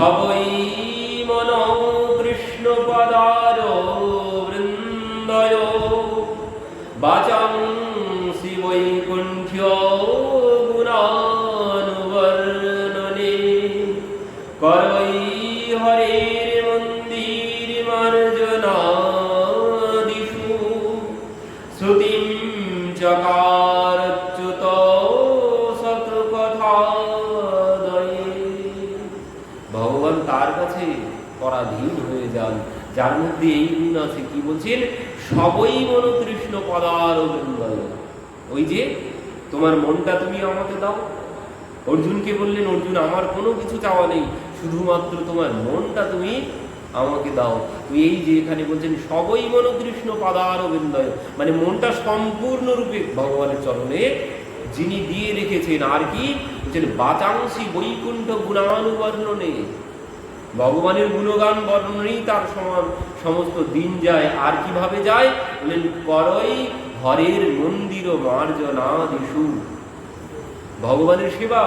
সবই মন কৃষ্ণ পদার যার মধ্যে এই গুণ আছে, কি বলছেন? সবই মন কৃষ্ণ পদার ওই যে, তোমার মনটা তুমি আমাকে দাও। অর্জুনকে বললেন, অর্জুন, আমার কোনো কিছু চাওয়া নেই। শুধুমাত্র তোমার মনটা তুমি আমাকে দাও। তো এই যে এখানে বলছেন, সবই মন কৃষ্ণ পাদার বৃন্দয় মানে মনটা সম্পূর্ণরূপে ভগবানের চরণে যিনি দিয়ে রেখেছেন, আর কি? বলছেন বাচাংশী বৈকুণ্ঠ গুণানুবর্ণনে। ভগবানের গুণগান বর্ণনেই তার সমস্ত দিন যায়। আর কীভাবে যায়? বললেন করই হরের মন্দির ও মার্জনা দিশু ভগবানের সেবা।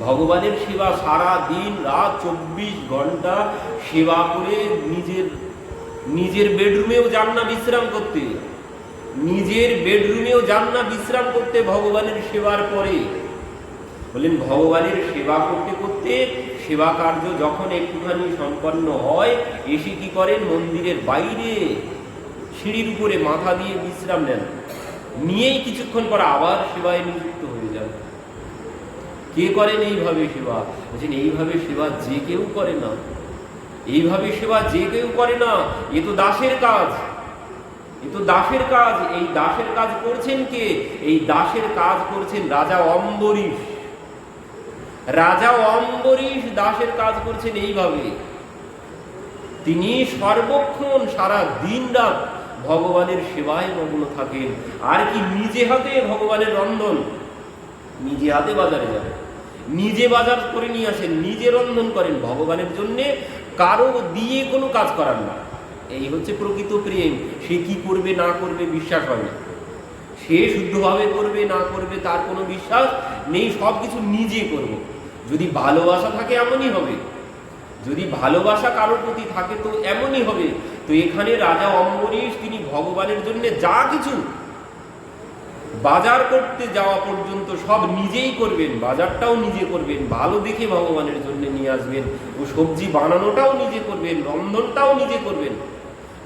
ভগবানের সেবা সারা দিন, রাত চব্বিশ ঘণ্টা সেবা করে নিজের নিজের বেডরুমেও যান না বিশ্রাম করতে। নিজের বেডরুমেও যান না বিশ্রাম করতে ভগবানের সেবার পরে। বললেন ভগবানের সেবা করতে করতে সেবা কার্য যখন একটুখানি সম্পন্ন হয়, এসে কি করেন? মন্দিরের বাইরে সিঁড়ির উপরে মাথা দিয়ে বিশ্রাম নেন। নিয়েই কিছুক্ষণ পর আবার সেবায় নিযুক্ত হয়ে যান। কে করেন এইভাবে সেবা? বলছেন, এইভাবে সেবা যে কেউ করে না। এইভাবে সেবা যে কেউ করে না। এ তো দাসের কাজ। এ তো দাসের কাজ। এই দাসের কাজ করছেন কে? এই দাসের কাজ করছেন রাজা অম্বরীশ। রাজা অম্বরীশ দাসের কাজ করছেন এইভাবে। তিনি সর্বক্ষণ সারা দিন রাত ভগবানের সেবায় মগ্ন থাকেন। আর কি নিজে হাতে ভগবানের রন্ধন? নিজে হাতে বাজারে যাবেন। নিজে বাজার করে নিয়ে আসেন, নিজে রন্ধন করেন। ভগবানের জন্যে কারও দিয়ে কোনো কাজ করার না। এই হচ্ছে প্রকৃত প্রেম। সে কি করবে, না করবে বিশ্বাস হয় না। সে শুদ্ধভাবে করবে, না করবে তার কোনো বিশ্বাস নেই সব কিছু নিজে করব। যদি ভালোবাসা থাকে এমনই হবে। যদি ভালোবাসা কারোর প্রতি থাকে তো এমনই হবে। তো এখানে রাজা অম্বরীশ, তিনি ভগবানের জন্য যা কিছু বাজার করতে যাওয়া পর্যন্ত সব নিজেই করবেন, বাজারটাও নিজে করবেন, ভালো দেখে ভগবানের জন্য নিয়ে আসবেন, ও সবজি বানানোটাও নিজে করবেন, রন্ধনটাও নিজে করবেন,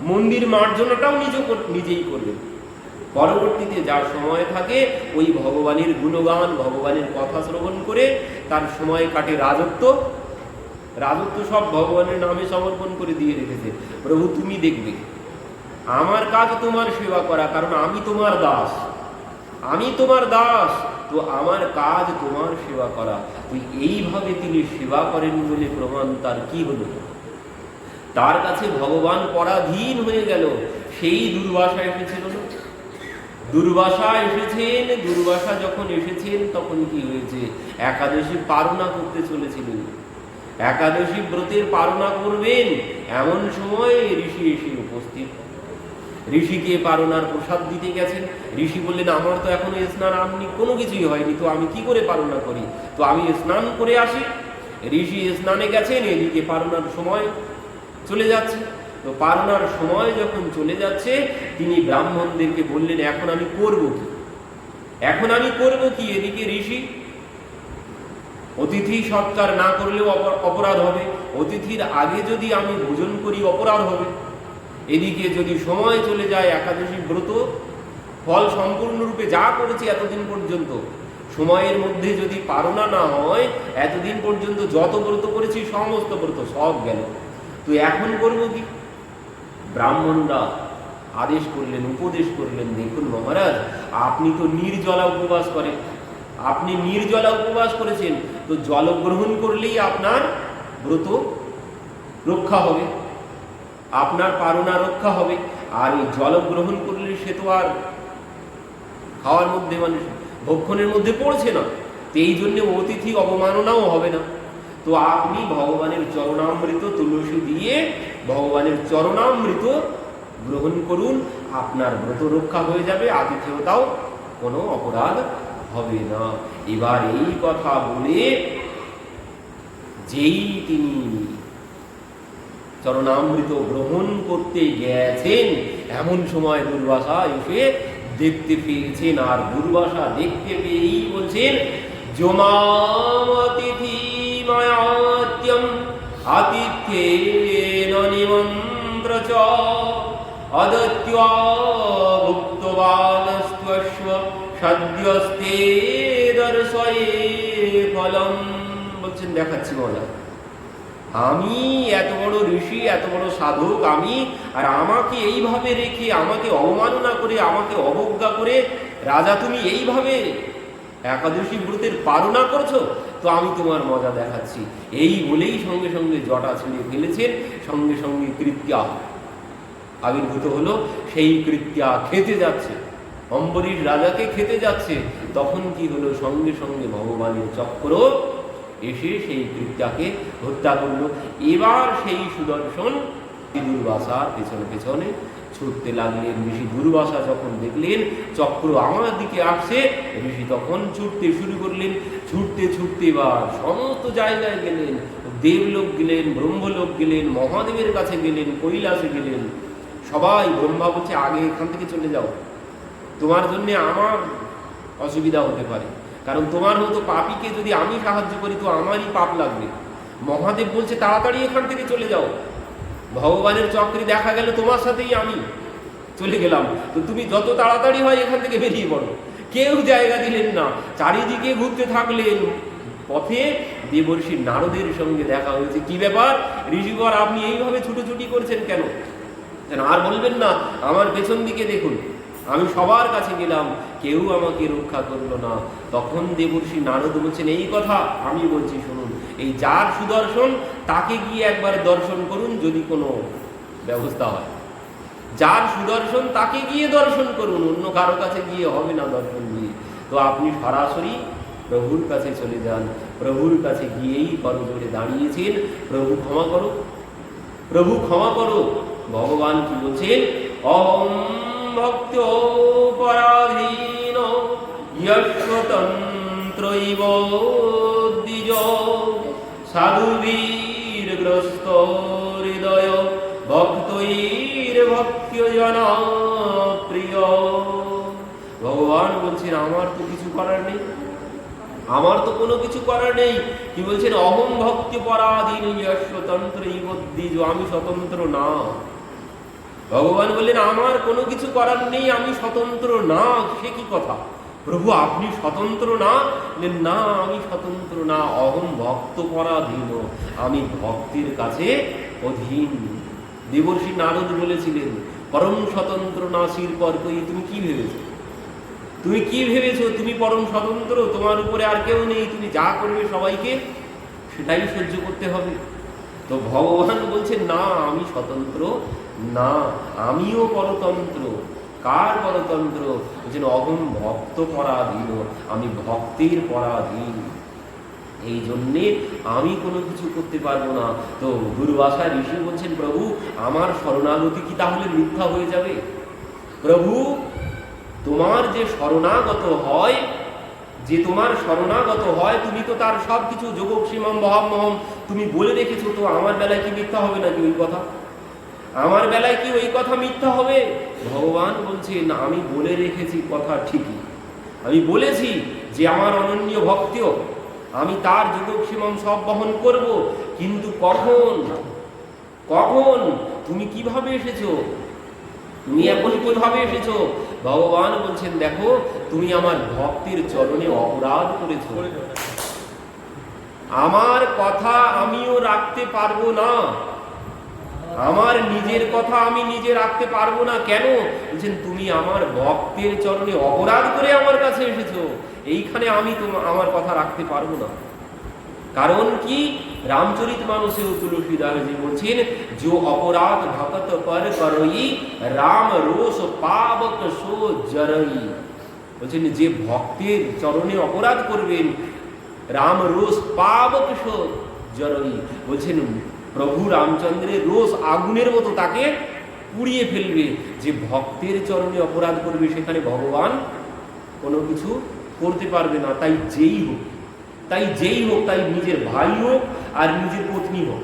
মন্দির মার্জনাটাও নিজে নিজেই করবেন। পরবর্তীতে যার সময় থাকে, ওই ভগবানের গুণগান, ভগবানের কথা শ্রবণ করে তার সময় কাটে রাজত্ব। রাজত্ব সব ভগবানের নামে সমর্পণ করে দিয়ে রেখেছে। প্রভু, তুমি দেখবে, আমার কাজ তোমার সেবা করা, কারণ আমি তোমার দাস। আমি তোমার দাস, তো আমার কাজ তোমার সেবা করা। তুই এইভাবে তিনি সেবা করেন বলে প্রমাণ তার কি হলো? তার কাছে ভগবান পরাধীন হয়ে গেল। সেই দুর্বাসা এসেছিল দুর্বাসা এসেছেন, দুর্বাসা যখন এসেছেন, তখন কি হয়েছে? একাদশী পারণা করতে চলেছিলেন। একাদশী ব্রতের পারনা করবেন, এমন সময় ঋষি এসে উপস্থিত। ঋষিকে পারনার প্রসাদ দিতে গেছেন। ঋষি বললেন, আমার তো এখনও স্নান আমনি কোনো কিছুই হয়নি, তো আমি কি করে পারনা করি? তো আমি স্নান করে আসি। ঋষি স্নানে গেছেন, এদিকে পারনার সময় চলে যাচ্ছে। তো পারনার সময় যখন চলে যাচ্ছে, তিনি ব্রাহ্মণদেরকে বললেন, এখন আমি করব কি? এখন আমি করব কি? এদিকে ঋষি, অতিথি সৎকার না করলেও অপরাধ হবে। অতিথির আগে যদি আমি ভোজন করি, অপরাধ হবে। এদিকে যদি সময় চলে যায়, একাদশী ব্রত, ফল সম্পূর্ণরূপে যা করেছি এতদিন পর্যন্ত, সময়ের মধ্যে যদি পারনা না হয়, এতদিন পর্যন্ত যত ব্রত করেছি, সমস্ত ব্রত সব গেল। তো এখন করব কি? ব্রাহ্মণরা আদেশ করলেন, উপদেশ করলেন, দেখুন মহারাজ, আপনি তো নির্জলা উপবাস করেন। আপনি নির্জলা উপবাস করেছেন, তো জল গ্রহণ করলেই আপনার ব্রত রক্ষা হবে, আপনার পারনা রক্ষা হবে, আর এই জল গ্রহণ করলে সে তো আর খাওয়ার মধ্যে মানে ভক্ষণের মধ্যে পড়ছে না। তো এই জন্য অতিথি অবমাননাও হবে না। তো আপনি ভগবানের চরণামৃত তুলসী দিয়ে ভগবানের চরণামৃত গ্রহণ করুন, আপনার ব্রত রক্ষা হয়ে যাবে, আতিথেয়তাও কোনো অপরাধ হবে না। এবার এই কথা বলে যেই তিনি চরণামৃত গ্রহণ করতে গেছেন, এমন সময় দুর্বাসা এসে দেখতে পেয়েছেন, আর দুর্বাসা দেখতে পেয়েই বলছেন, জমাম অতিথি মায়াত্যম আতিথ্যেন নিমন্ত্র চ সদ্যস্তে দর্শয়ে ফলম বলছেন দেখাচ্ছি বলা আমি এত বড় ঋষি, এত বড় সাধক আমি, আর আমাকে এইভাবে রেখে, আমাকে অবমাননা করে, আমাকে অবজ্ঞা করে রাজা তুমি এইভাবে একাদশী ব্রতের পালনা করছ? তো আমি তোমার মজা দেখাচ্ছি। এই বলেই সঙ্গে সঙ্গে জটা ছিঁড়ে ফেলেছেন, সঙ্গে সঙ্গে কৃত্যা আবির্ভূত হলো। সেই কৃত্যা খেতে যাচ্ছে। অম্বরীশ রাজাকে খেতে যাচ্ছে। তখন কি হলো? সঙ্গে সঙ্গে ভগবানের চক্র এসে সেই কৃত্যাকে হত্যা করল। এবার সেই সুদর্শন দুর্বাসার পেছনে পেছনে ছুটতে লাগলেন। ঋষি দুর্বাসা যখন দেখলেন, চক্র আমার দিকে আসছে, ঋষি তখন ছুটতে শুরু করলেন। ছুটতে ছুটতে এবার সমস্ত জায়গায় গেলেন। দেবলোক গেলেন, ব্রহ্মলোক গেলেন, মহাদেবের কাছে গেলেন, কৈলাসে গেলেন। সবাই ব্রহ্মা বলছে, আগে এখান থেকে চলে যাও। তোমার জন্য আমার অসুবিধা হতে পারে। কারণ তোমার মতো পাপিকে যদি আমি সাহায্য করি, তো আমারই পাপ লাগবে। মহাদেব বলছে, তাড়াতাড়ি এখান থেকে চলে যাও। ভগবানের চক্রে দেখা গেল তোমার সাথেই আমি চলে গেলাম। তো তুমি যত তাড়াতাড়ি হয় এখান থেকে বেরিয়ে পড়ো। কেউ জায়গা দিলেন না। চারিদিকে ঘুরতে থাকলেন। পথে দেবর্ষী নারদের সঙ্গে দেখা হয়েছে। কি ব্যাপার? ঋষিকর আপনি এইভাবে ছুটোছুটি করছেন কেন? আর বলবেন না, আমার পেছন দিকে দেখুন। আমি সবার কাছে গেলাম, কেউ আমাকে রক্ষা করল না। তখন দেবর্ষী নারদ বলছেন, এই কথা আমি বলছি, শুনুন, এই যার সুদর্শন, তাকে গিয়ে একবার দর্শন করুন যদি কোনো ব্যবস্থা হয়। যার সুদর্শন, তাকে গিয়ে দর্শন করুন, অন্য কারও কাছে গিয়ে হবে না দর্শন দিয়ে। তো আপনি সরাসরি প্রভুর কাছে চলে যান। প্রভুর কাছে গিয়েই করজোরে দাঁড়িয়েছেন। প্রভু ক্ষমা করো প্রভু ক্ষমা করো ভগবান কি বলছেন? অহম ভক্ত পরাধীন দ্বিজ। সাধুবীর গ্রস্ত হৃদয়, ভক্তৈর ভক্ত প্রিয়। ভগবান বলছেন, আমার তো কিছু করার নেই। আমার তো কোনো কিছু করার নেই। কি বলছেন? অহম ভক্তি পরাধীন স্বতন্ত্র ইবদ্দিজ আমি স্বতন্ত্র না। ভগবান বললেন, আমার কোনো কিছু করার নেই, আমি স্বতন্ত্র না সে কি কথা? প্রভু, আপনি স্বতন্ত্র না না, আমি স্বতন্ত্র না অহম ভক্ত পরাধীন আমি ভক্তির কাছে অধীন। দেবর্ষী নারদ বলেছিলেন, পরম স্বতন্ত্র না শির পর তুমি কি ভেবেছো? তুমি কি ভেবেছো? তুমি পরম স্বতন্ত্র, তোমার উপরে আর কেউ নেই, তুমি যা করবে সবাইকে, সেটাই সহ্য করতে হবে। তো ভগবান বলছেন, না, আমি স্বতন্ত্র না, আমিও পরতন্ত্র। কার পরতন্ত্র? বলছেন অহম ভক্ত পরাধীন, আমি ভক্তের পরাধীন। এই জন্যে আমি কোনো কিছু করতে পারব না। তো দুর্বাসা ঋষি বলছেন, প্রভু, আমার শরণাগতি কি তাহলে মিথ্যা হয়ে যাবে? প্রভু, তোমার যে শরণাগত হয়, যে তোমার শরণাগত হয়, তুমি তো তার সব কিছু যোগক সীমম মহামহম তুমি বলে রেখেছো, তো আমার বেলায় কি মিথ্যা হবে নাকি ওই কথা? আমার বেলায় কি ওই কথা মিথ্যা হবে? ভগবান বলছেন আমি বলে রেখেছি কথা ঠিকই। আমি বলেছি যে আমার অনন্য ভক্ত আমি তার যোগক সীমম সব বহন করব কিন্তু কখন? কখন? তুমি কীভাবে এসেছ? তুমি এখন কীভাবে এসেছ? ভগবান বলছেন দেখো তুমি আমার ভক্তির চরণে অপরাধ করেছ। আমার কথা আমিও রাখতে পারব না। আমার নিজের কথা আমি নিজে রাখতে পারব না কেন? বলছেন, তুমি আমার ভক্তের চরণে অপরাধ করে আমার কাছে এসেছ। এইখানে আমি তোমার আমার কথা রাখতে পারব না। কারণ কি? রামচরিত মানুষেও তুলসীদাসজি বলছেন, যে অপরাধ ভকত পর করই, রাম রোষ পাবক সো জরই। বলছেন, যে ভক্তের চরণে অপরাধ করবেন, রাম রোষ পাবক সো জরই। বলছেন প্রভু রামচন্দ্রের রোজ আগুনের মতো তাকে পুড়িয়ে ফেলবে। যে ভক্তের চরণে অপরাধ করবে, সেখানে ভগবান কোনো কিছু করতে পারবে না। তাই যেই হোক, তাই যেই হোক, তাই নিজের ভাই হোক আর নিজের পত্নী হোক।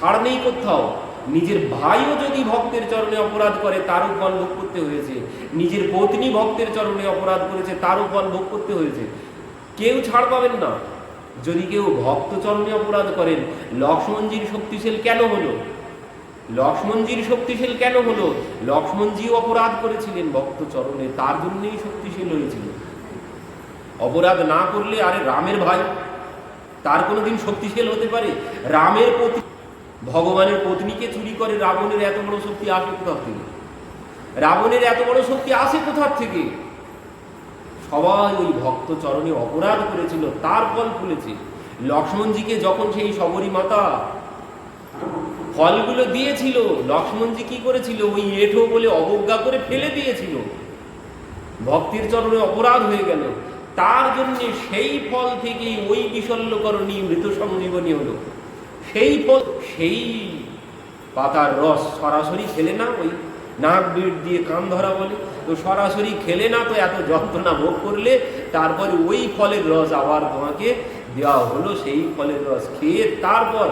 ছাড় নেই কোথাও, নিজের ভাইও যদি ভক্তের চরণে অপরাধ করে তারও ফল ভোগ করতে হয়েছে। নিজের পত্নী ভক্তের চরণে অপরাধ করেছে তারও ফল ভোগ করতে হয়েছে। কেউ ছাড় পাবেন না। যদি কেউ ভক্ত চরণে অপরাধ করেন, লক্ষ্মণজির শক্তিশীল কেন হলো? লক্ষ্মণজির শক্তিশীল কেন হলো? লক্ষ্মণজিও অপরাধ করেছিলেন ভক্ত চরণে তার জন্যই শক্তিশীল হয়েছিল। অপরাধ না করলে আরে রামের ভাই, তার কোনোদিন শক্তিশীল হতে পারে? রামের পত্নী ভগবানের পত্নীকে চুরি করে রাবণের এত বড় শক্তি আসে কোথার থেকে? রাবণের এত বড় শক্তি আসে কোথার থেকে? সবাই ওই ভক্ত চরণে অপরাধ করেছিল, তার ফল ফুলেছে। লক্ষ্মণজিকে যখন সেই শবরী মাতা ফলগুলো দিয়েছিল, লক্ষ্মণজি কি করেছিল? ওই এঠো বলে অবজ্ঞা করে ফেলে দিয়েছিল। ভক্তির চরণে অপরাধ হয়ে গেল। তার জন্য সেই ফল থেকেই ওই বিশল্যকরণী মৃত সংজীবনী হলো। সেই ফল, সেই পাতার রস সরাসরি খেলে না ওই নাক বিড় দিয়ে কান ধরা বলে। তো সরাসরি খেলে না তো এত যন্ত্রণা ভোগ করলে তারপরে ওই ফলের রস আবার তোমাকে দেওয়া হলো, সেই ফলের রস খেয়ে তারপর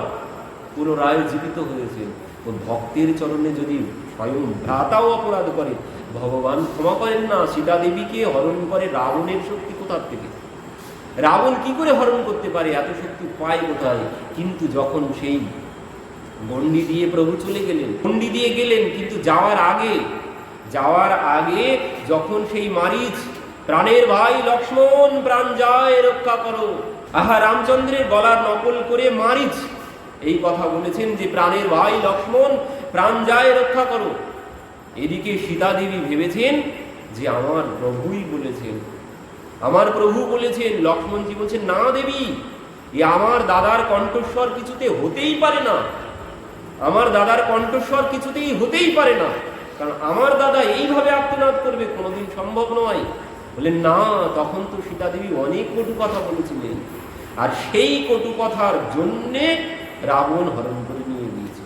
পুনরায় জীবিত হয়েছে। তো ভক্তের চরণে যদি স্বয়ং ভ্রাতাও অপরাধ করে, ভগবান ক্ষমা করেন না সীতা দেবীকে হরণ করে রাবণের শক্তি কোথার থেকে? রাবণ কি করে হরণ করতে পারে? এত শক্তি পায় কোথায়? কিন্তু যখন সেই গন্ডি দিয়ে প্রভু চলে গেলেন গন্ডি দিয়ে গেলেন, কিন্তু যাওয়ার আগে যাওয়ার আগে যখন সেই মারিচ, প্রাণের ভাই লক্ষ্মণ প্রাণ যায় রক্ষা করো। আহা, রামচন্দ্রের গলার নকল করে মারিচ। এই কথা বলেছেন যে প্রাণের ভাই লক্ষ্মণ প্রাণ যায় রক্ষা করো। এদিকে সীতা দেবী ভেবেছেন যে আমার প্রভুই বলেছেন। আমার প্রভু বলেছেন, লক্ষ্মণজি বলছেন, না দেবী, এ আমার দাদার কণ্ঠস্বর কিছুতে হতেই পারে না। আমার দাদার কণ্ঠস্বর কিছুতেই হতেই পারে না। কারণ আমার দাদা এইভাবে আত্মনাদ করবে, কোনোদিন সম্ভব নয়। বললেন না, তখন তো সীতা দেবী অনেক কটু কথা বলেছিলেন। আর সেই কটু কথার জন্যে রাবণ হরণ করে নিয়ে গিয়েছে।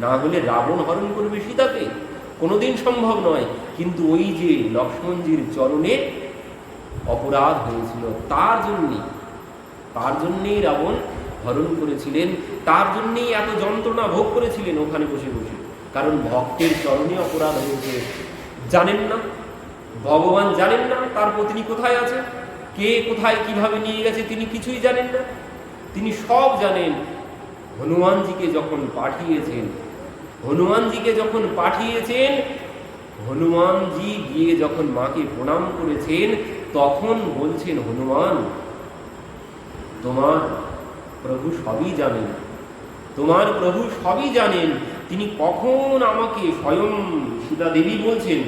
না হলে রাবণ হরণ করবে সীতাকে, কোনোদিন সম্ভব নয়। কিন্তু ওই যে লক্ষ্মণজির চরণে অপরাধ হয়েছিল, তার জন্যে, তার জন্যেই রাবণ হরণ করেছিলেন। তার জন্যেই এত যন্ত্রণা ভোগ করেছিলেন ওখানে বসে বসে। কারণ ভক্তের চরণে অপরাধ হয়েছে। জানেন না? ভগবান জানেন না তার পত্নী কোথায় আছে? কে কোথায় কীভাবে নিয়ে গেছে তিনি কিছুই জানেন না। তিনি সব জানেন। হনুমানজিকে যখন পাঠিয়েছেন, হনুমানজিকে যখন পাঠিয়েছেন, হনুমানজি গিয়ে যখন মাকে প্রণাম করেছেন, তখন বলছেন, হনুমান, তোমার প্রভু সবই জানেন। তোমার প্রভু সবই জানেন। তিনি কখন আমাকে স্বয়ং সীতা দেবী বলছেন,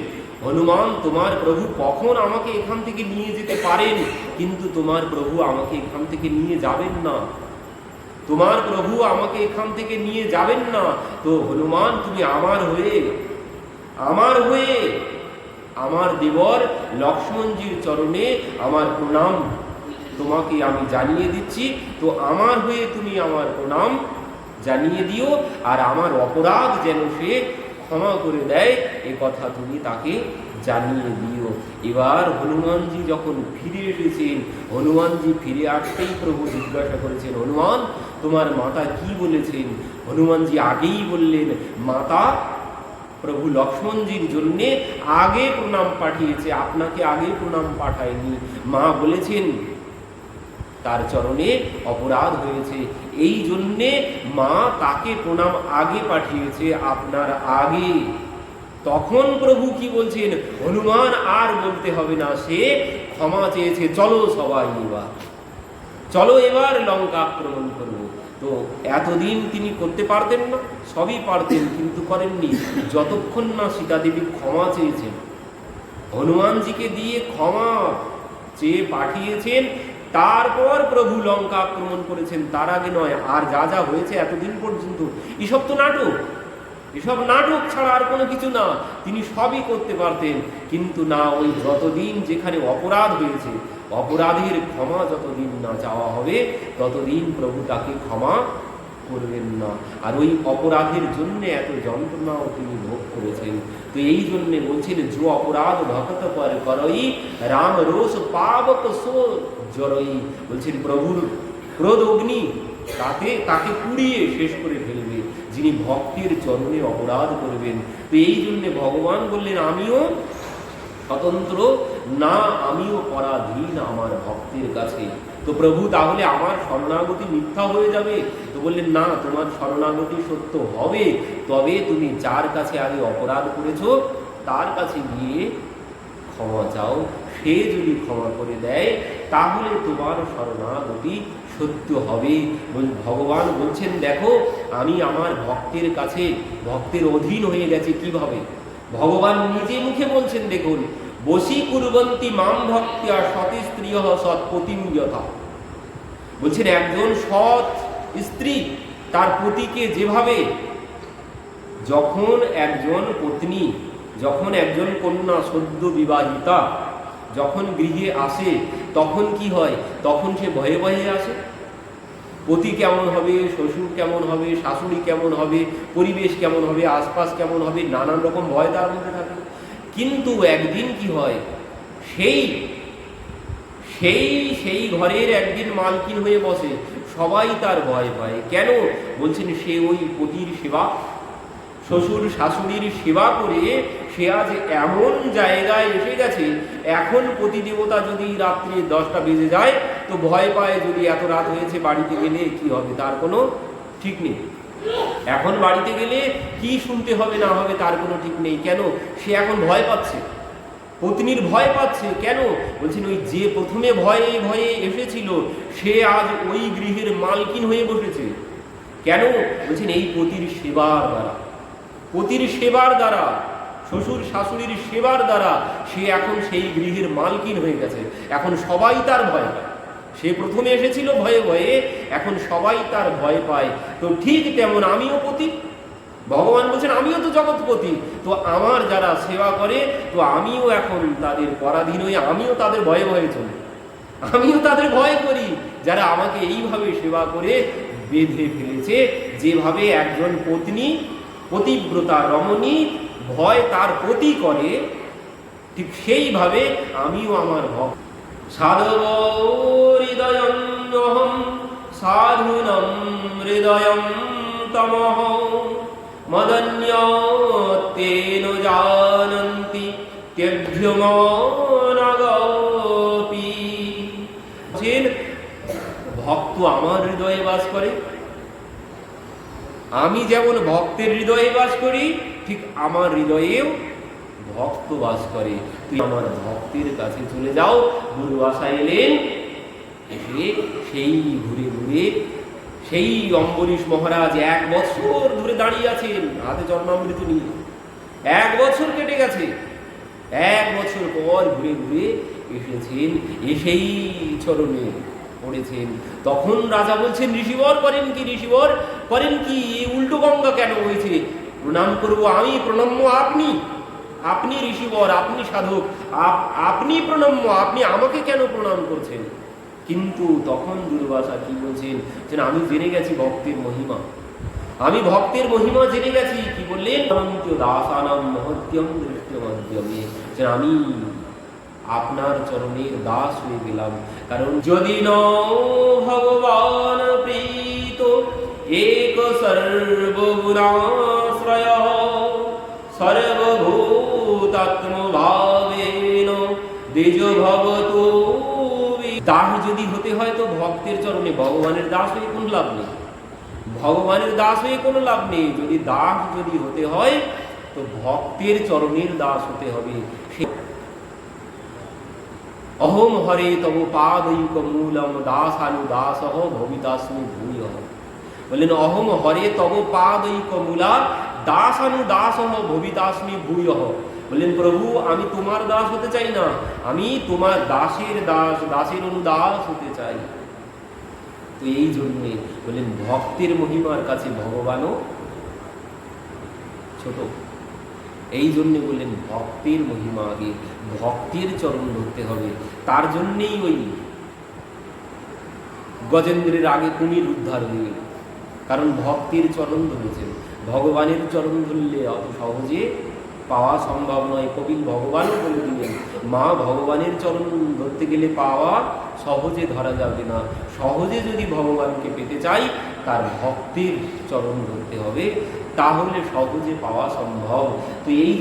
হনুমান, তোমার প্রভু কখন আমাকে এখান থেকে নিয়ে যেতে পারেন? কিন্তু তোমার প্রভু আমাকে এখান থেকে নিয়ে যাবেন না। তোমার প্রভু আমাকে এখান থেকে নিয়ে যাবেন না। তো হনুমান, তুমি আমার হয়ে আমার হয়ে, আমার দেবর লক্ষ্মণজির চরণে আমার প্রণাম। তোমাকে আমি জানিয়ে দিচ্ছি, তো আমার হয়ে তুমি আমার প্রণাম জানিয়ে দিও, আর আমার অপরাধ যেন সে ক্ষমা করে দেয়, এ কথা তুমি তাকে জানিয়ে দিও। এবার হনুমানজি যখন ফিরে এসেছেন, হনুমানজি ফিরে আসতেই প্রভু জিজ্ঞাসা করেছেন, হনুমান, তোমার মাতা কি বলেছেন? হনুমানজি আগেই বললেন, মাতা, প্রভু লক্ষ্মণজির জন্যে আগে প্রণাম পাঠিয়েছে, আপনাকে আগে প্রণাম পাঠায়নি। মা বলেছেন তার চরণে অপরাধ হয়েছে। এই জন্যে মা তাকে প্রণাম আগে পাঠিয়েছে আপনার আগে। তখন প্রভু কি বলছেন? হনুমান আর বলতে হবে না, সে ক্ষমা চেয়েছে। চলো সবাই এবার। চলো এবার লঙ্কা আক্রমণ করব। তো এতদিন তিনি করতে পারতেন না, সবই পারতেন, কিন্তু করেননি। যতক্ষণ না সীতা দেবী ক্ষমা চেয়েছেন। হনুমানজিকে দিয়ে ক্ষমা চেয়ে পাঠিয়েছেন, তারপর প্রভু লঙ্কা আক্রমণ করেছেন, তার আগে নয়, আর যা যা হয়েছে এতদিন পর্যন্ত, এসব তো নাটক। এসব নাটক ছাড়া আর কোনো কিছু না, তিনি সবই করতে পারতেন, কিন্তু না, ওই যতদিন যেখানে অপরাধ হয়েছে, অপরাধের ক্ষমা যতদিন না চাওয়া হবে, ততদিন প্রভু তাকে ক্ষমা করবেন না। আর ওই অপরাধের জন্য এত যন্ত্রণাও তিনি ভোগ করেছেন। তো এই জন্যে বলছেন যে অপরাধ ভকত পর করই, রাম রোষ পাবক সো জরই। বলছেন, প্রভুর ক্রোধ অগ্নি তাতে তাকে পুড়িয়ে শেষ করে ফেলবে। যিনি ভক্তের চরণে অপরাধ করবেন। তো এই জন্যে ভগবান বললেন, আমিও স্বতন্ত্র, না, আমিও পরাধীন আমার ভক্তের কাছে। তো প্রভু, তাহলে আমার শরণাগতি মিথ্যা হয়ে যাবে? বললেন, না, তোমার শরণাগতি সত্য হবে। তবে তুমি যার কাছে আগে অপরাধ করেছ, তার কাছে গিয়ে ক্ষমা চাও। সে যদি ক্ষমা করে দেয়, তাহলে তোমার শরণাগতি সত্য হবে। ভগবান বলছেন, দেখো, আমি আমার ভক্তের কাছে, ভক্তের অধীন হয়ে গেছে কীভাবে? ভগবান নিজে মুখে বলছেন, দেখুন, বসি কুরবন্তি মাম ভক্তিয়া সতী স্ত্রী সৎপতিম যথা বলছেন, একজন সৎ স্ত্রী তার পতিকে যেভাবে যখন একজন পত্নী, যখন একজন কন্যা সদ্য বিবাহিতা, যখন গৃহে আসে, তখন কি হয়? তখন সে ভয়ে ভয়ে আসে। পতি কেমন হবে, শ্বশুর কেমন হবে, শাশুড়ি কেমন হবে, পরিবেশ কেমন হবে, আশপাশ কেমন হবে, নানান রকম ভয় তার মধ্যে থাকে। কিন্তু একদিন কি হয়? সেই সেই সেই ঘরের একদিন মালকিন হয়ে বসে। সবাই তার ভয় পায়। কেন? বলছেন, সে ওই পতির সেবা, শ্বশুর শাশুড়ির সেবা করে সে আজ এমন জায়গায় এসে গেছে, এখন পতি দেবতা যদি রাত্রি দশটা বেজে যায়, তো ভয় পায় যদি এত রাত হয়েছে বাড়িতে গেলে কি হবে? তার কোনো ঠিক নেই। এখন বাড়িতে গেলে কি শুনতে হবে না হবে তার কোনো ঠিক নেই। কেন? সে এখন ভয় পাচ্ছে। পত্নীর ভয় পাচ্ছে। কেন? বলছেন, ওই যে প্রথমে ভয়ে ভয়ে এসেছিল, সে আজ ওই গৃহের মালকিন হয়ে বসেছে। কেন? বলছেন, এই পতির সেবার দ্বারা। পতির সেবার দ্বারা, শ্বশুর শাশুড়ির সেবার দ্বারা সে এখন সেই গৃহের মালকিন হয়ে গেছে। এখন সবাই তার ভয় পায়। সে প্রথমে এসেছিল ভয়ে ভয়ে, এখন সবাই তার ভয় পায়। তো ঠিক তেমন আমিও পতি। ভগবান বলছেন, আমিও তো জগৎপতি। তো আমার যারা সেবা করে, তো আমিও এখন তাদের পরাধীন হয়ে, আমিও তাদের ভয়ে ভয়ে চলি। আমিও তাদের ভয় করি। যারা আমাকে এইভাবে সেবা করে বেঁধে ফেলেছে, যেভাবে একজন পত্নী পতিব্রতা রমণী ভয় তার প্রতি করে, ঠিক সেইভাবে আমিও আমার ভক্ত সাধব অহম সাধুনম তমহ। জানন্তি তেভ্যমনগপি ভক্ত আমার হৃদয়ে বাস করে। আমি যেমন ভক্তের হৃদয়ে বাস করি, ঠিক আমার হৃদয়েও ভক্ত বাস করে। তুই আমার ভক্তের কাছে চলে যাও গুরু আশা এলেন, এসে সেই ঘুরে ঘুরে সেই অম্বরীশ মহারাজ এক বছর ধরে দাঁড়িয়ে আছেন হাতে জন্মামৃত নিয়ে। এক বছর কেটে গেছে। এক বছর পর ঘুরে ঘুরে এসেছেন, এসেই চরণে পড়েছেন। তখন রাজা বলছেন, ঋষিবর, করেন কি ঋষিবর? করেন কি? উল্টো গঙ্গা কেন হয়েছে প্রণাম করব আমি, প্রণম্য আপনি। আপনি ঋষিবর, আপনি সাধক। আপ- আপনি প্রণম্য, আপনি আমাকে কেন প্রণাম করছেন? কিন্তু তখন দুর্বাসা কি বলছেন? যে আমি জেনে গেছি ভক্তের মহিমা। আমি ভক্তের মহিমা জেনে গেছি। কি বললেন? অনন্ত দাসানাম মহত্যম দৃষ্টমধ্যমে। যে আমি আপনার চরণের দাস হয়ে গেলাম। কারণ যদি ন ভগবান প্রীত, এক সর্বগুণাশ্রয়, সর্বভূতাত্মভাবেন দ্বিজ ভবতু দাস যদি হতে হয় তো ভক্তের চরণে ভগবানের দাস হয়ে কোনো লাভ নেই। ভগবানের দাস হয়ে কোনো লাভ নেই। যদি দাস যদি হতে হয় তো ভক্তের চরণের দাস হতে হবে। অহম হরে তব পাদৈক মূলম দাসানু দাস অহ ভবিতাস্মি ভূয় বললেন অহম হরে তব পাদৈক মূলা দাসানু দাস অহ ভবিতাস্মি ভূয় বললেন, প্রভু, আমি তোমার দাস হতে চাই না। আমি তোমার দাসের দাস, দাসের অনুদাস হতে চাই। তো এই জন্যে বললেন, ভক্তের মহিমার কাছে ভগবানও ছোট। এই জন্যে বললেন, ভক্তের মহিমা আগে, ভক্তের চরণ ধরতে হবে। তার জন্যেই ওই গজেন্দ্রের আগে কুমির উদ্ধার হয়ে কারণ ভক্তের চরণ ধরেছেন। ভগবানের চরণ ধরলে অত সহজে পাওয়া সম্ভব নয়। কপিল ভগবানও বলে দিলেন মা ভগবানের চরণ ধরতে গেলে পাওয়া সহজে ধরা যাবে না। সহজে যদি ভগবানকে পেতে চাই, তার ভক্তের চরণ ধরতে হবে। তাহলে সহজে পাওয়া সম্ভব। তো এই